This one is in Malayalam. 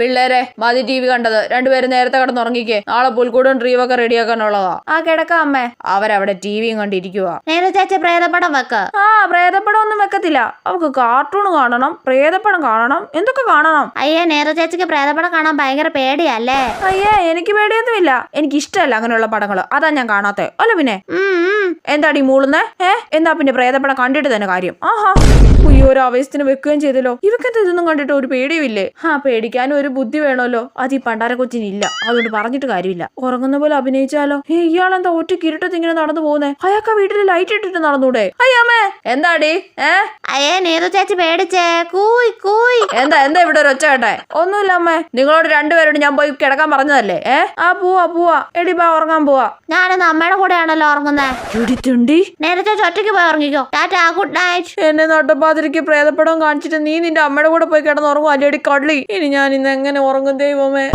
പിള്ളേരെ മതി ടി വി കണ്ടത്. രണ്ടുപേരും നേരത്തെ കിടന്നുറങ്ങിക്കേ. നാളെ പുൽക്കൂടും ഡ്രീവൊക്കെ റെഡിയാക്കാനുള്ളതാ ആ കിടക്കാം അമ്മേ. അവരവിടെ ടി വിയും കണ്ടിരിക്കുക നേരെ ചേച്ചി പ്രേതപ്പടം വെക്ക. ആ പ്രേതപ്പടം ഒന്നും വെക്കത്തില്ല. അവക്ക് കാർട്ടൂൺ കാണണം പ്രേതപ്പടം കാണണം എന്തൊക്കെ കാണണം? അയ്യേ നേരെ ചേച്ചിക്ക് പ്രേതപ്പടം കാണാൻ ഭയങ്കര പേടിയല്ലേ? അയ്യേ എനിക്ക് പേടിയൊന്നുമില്ല. എനിക്ക് ഇഷ്ടമല്ല അങ്ങനെയുള്ള പടങ്ങൾ അതാ ഞാൻ കാണാത്തെ. അല്ല പിന്നെ? ഉം. എന്താടി മൂളുന്നേ? ഏ? എന്താ പിന്നെ പ്രേതപ്പടം കണ്ടിട്ട് തന്നെ കാര്യം. ആഹാ. ഉയ്യോ ഒരു ആവേശത്തിന് വെക്കുകയും ചെയ്തല്ലോ. ഇവക്കെന്താ ഇതൊന്നും കണ്ടിട്ട് ഒരു പേടിയുമില്ലേ? ആ പേടിക്കാനും ഒരു ബുദ്ധി വേണമല്ലോ. അത് ഈ പണ്ടാര കൊച്ചിനില്ല. അതുകൊണ്ട് പറഞ്ഞിട്ട് കാര്യമില്ല. ഉറങ്ങുന്ന പോലെ അഭിനയിച്ചാലോ? ഇയാളെന്താ ഒറ്റ കിരീട്ടത്തിൽ ഇങ്ങനെ നടന്നു പോകുന്നേ? അയാൾക്ക് വീട്ടിൽ ലൈറ്റ് ഇട്ടിട്ട് നടന്നൂടെ? അയ്യമ്മേ എന്താടി? ഏ? അയ്യേ ചേച്ചി പേടിച്ചേ. കൂയ് കൂയ്. എന്താ എന്താ ഇവിടെ ഒരു ഒച്ച കേട്ടെ? ഒന്നുമില്ല അമ്മേ. നിങ്ങളോട് രണ്ടുപേരോട് ഞാൻ പോയി കിടക്കാൻ പറഞ്ഞതല്ലേ? ഏ? ആ പോവാ പോവാ. എടി ബാ ഉറങ്ങാൻ പോവാ. ഞാനിന്ന് അമ്മയുടെ കൂടെയാണല്ലോ ഉറങ്ങുന്നേ. ചുടിത്തുണ്ടി നേരത്തെ ചേച്ചി ഒറ്റയ്ക്ക് പോയി ഉറങ്ങിക്കോ. Tata good night. എന്നെ നട്ടപ്പാതിരിക്ക് പ്രേതപ്പടം കാണിച്ചിട്ട് നീ നിന്റെ അമ്മയുടെ കൂടെ പോയി കിടന്ന് ഉറങ്ങും അല്ലേടി കള്ളി? ഇനി ഞാൻ ഇന്ന് എങ്ങനെ ഉറങ്ങും ദൈവമേ?